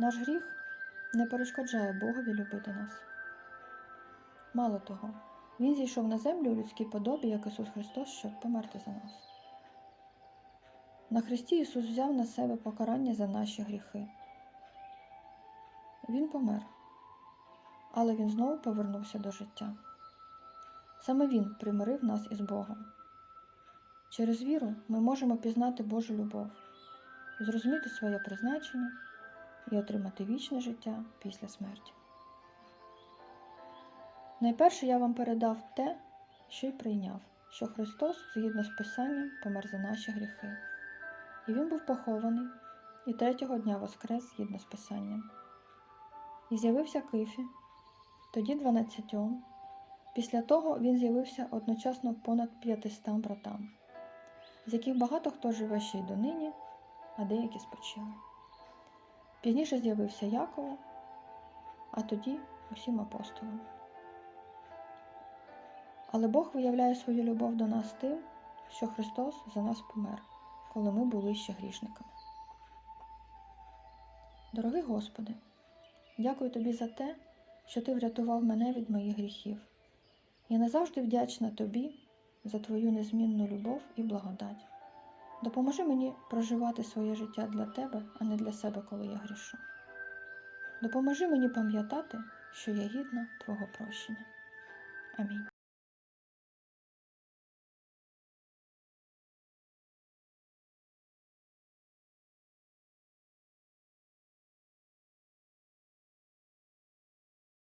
Наш гріх не перешкоджає Богові любити нас. Мало того, Він зійшов на землю у людській подобі, як Ісус Христос, щоб померти за нас. На Христі Ісус взяв на себе покарання за наші гріхи. Він помер, але Він знову повернувся до життя. Саме Він примирив нас із Богом. Через віру ми можемо пізнати Божу любов, зрозуміти своє призначення і отримати вічне життя після смерті. Найперше я вам передав те, що й прийняв, що Христос, згідно з Писанням, помер за наші гріхи. І Він був похований, і третього дня воскрес згідно з Писанням. І з'явився Кифі, тоді дванадцятьом. Після того він з'явився одночасно понад п'ятистам братам, з яких багато хто живе ще й донині, а деякі спочили. Пізніше з'явився Якову, а тоді усім апостолам. Але Бог виявляє свою любов до нас тим, що Христос за нас помер, коли ми були ще грішниками. Дорогий Господи, дякую Тобі за те, що Ти врятував мене від моїх гріхів. Я назавжди вдячна Тобі за Твою незмінну любов і благодать. Допоможи мені проживати своє життя для Тебе, а не для себе, коли я грішу. Допоможи мені пам'ятати, що я гідна Твого прощення. Амінь.